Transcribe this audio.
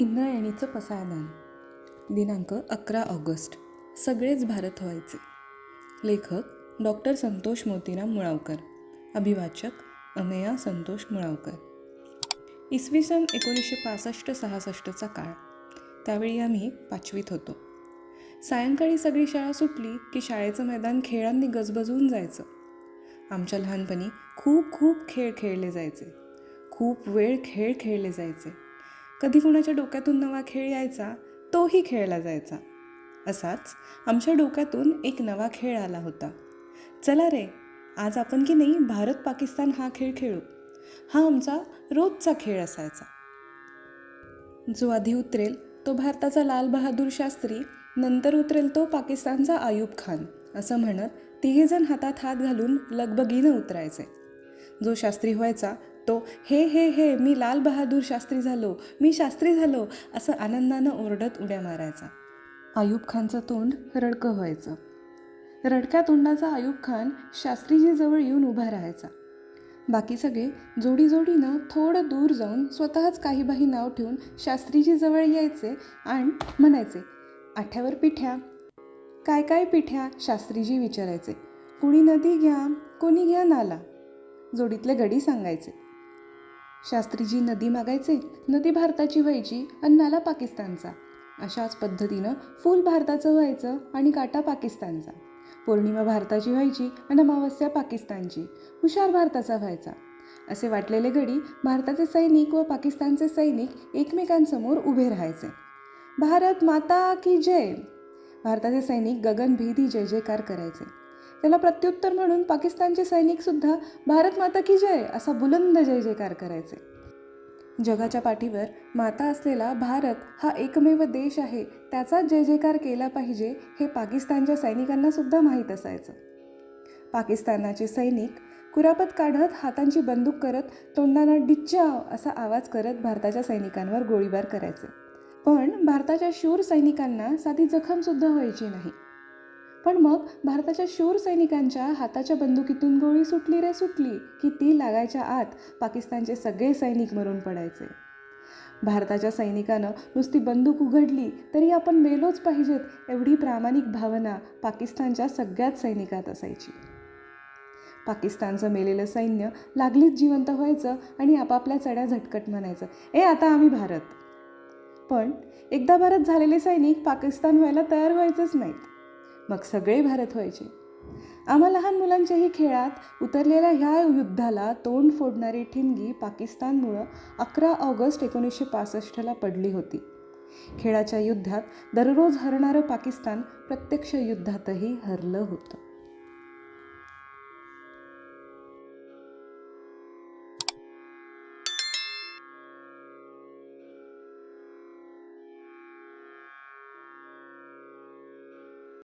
इंद्रायणीचं पसायदान. दिनांक अकरा ऑगस्ट. सगळेच भारत व्हायचे. लेखक डॉक्टर संतोष मोतीराम मुळावकर. अभिवाचक अमेया संतोष मुळावकर. इसवी सन एकोणीसशे पासष्ट सहासष्टचा काळ. त्यावेळी आम्ही पाचवीत होतो. सायंकाळी सगळी शाळा सुटली की शाळेचं मैदान खेळांनी गजबजून जायचं. आमच्या लहानपणी खूप खूप खेळ खेळले जायचे. खूप वेळ खेळ खेळले जायचे. कधी कुणाच्या डोक्यातून नवा खेळ यायचा तोही खेळला जायचा. असाच आमच्या डोक्यातून एक नवा खेळ आला होता. चला रे आज आपण की नाही भारत पाकिस्तान हा खेळ खेळू. हा आमचा रोजचा खेळ असायचा. जो आधी उतरेल तो भारताचा लाल बहादूर शास्त्री नंतर उतरेल तो पाकिस्तानचा आयूब खान असं म्हणत तिघेजण हातात हात घालून लगबगीनं उतरायचे. जो शास्त्री व्हायचा तो हे हे हे मी लाल बहादूर शास्त्री झालो मी शास्त्री झालो असं आनंदानं ओरडत उड्या मारायचा. आयूब खानचं तोंड रडकं व्हायचं. रडक्या तोंडाचा आयूब खान शास्त्रीजीजवळ येऊन उभा राहायचा. बाकी सगळे जोडी जोडीनं थोडं दूर जाऊन स्वतःच काही बाही नाव ठेवून शास्त्रीजीजवळ यायचे आणि म्हणायचे आठ्यावर पिठ्या. काय काय पिठ्या? शास्त्रीजी विचारायचे. कुणी नदी घ्या कोणी घ्या नाला. जोडीतले गडी सांगायचे. शास्त्रीजी नदी मागायचे नदी भारताची व्हायची अन्नाला पाकिस्तानचा. अशाच पद्धतीनं फूल भारताचं व्हायचं आणि काटा पाकिस्तानचा. पौर्णिमा भारताची व्हायची आणि अमावस्या पाकिस्तानची. हुशार भारताचा व्हायचा. असे वाटलेले घडी भारताचे सैनिक व पाकिस्तानचे सैनिक एकमेकांसमोर उभे राहायचे. भारत माता की जय! भारताचे सैनिक गगनभेदी जय जयकार करायचे. त्याला प्रत्युत्तर म्हणून पाकिस्तानचे सैनिकसुद्धा भारत माता की जय असा बुलंद जय जयकार करायचे. जगाच्या पाठीवर माता असलेला भारत हा एकमेव देश आहे त्याचा जय जयकार केला पाहिजे हे पाकिस्तानच्या सैनिकांनासुद्धा माहीत असायचं. पाकिस्तानाचे सैनिक कुरापत काढत हातांची बंदूक करत तोंडानं डिच्चाव असा आवाज करत भारताच्या सैनिकांवर गोळीबार करायचे. पण भारताच्या शूर सैनिकांना साधी जखमसुद्धा व्हायची नाही. पण मग भारताच्या शूर सैनिकांच्या हाताच्या बंदुकीतून गोळी सुटली रे सुटली की ती लागायच्या आत पाकिस्तानचे सगळे सैनिक मरून पडायचे. भारताच्या सैनिकानं नुसती बंदूक उघडली तरी आपण मेलोच पाहिजेत एवढी प्रामाणिक भावना पाकिस्तानच्या सगळ्याच सैनिकात असायची. पाकिस्तानचं मेलेलं सैन्य लागलीच जिवंत व्हायचं आणि आपापल्या चढ्या झटकट म्हणायचं ए आता आम्ही भारत. पण एकदा भारत झालेले सैनिक पाकिस्तान व्हायला तयार व्हायचंच नाहीत. मग सगळे भारत व्हायचे. आम्हा लहान मुलांच्याही खेळात उतरलेल्या ह्या युद्धाला तोंड फोडणारी ठिणगी पाकिस्तानमुळं अकरा ऑगस्ट एकोणीसशे पासष्टला पडली होती. खेळाच्या युद्धात दररोज हरणारं पाकिस्तान प्रत्यक्ष युद्धातही हरलं होतं.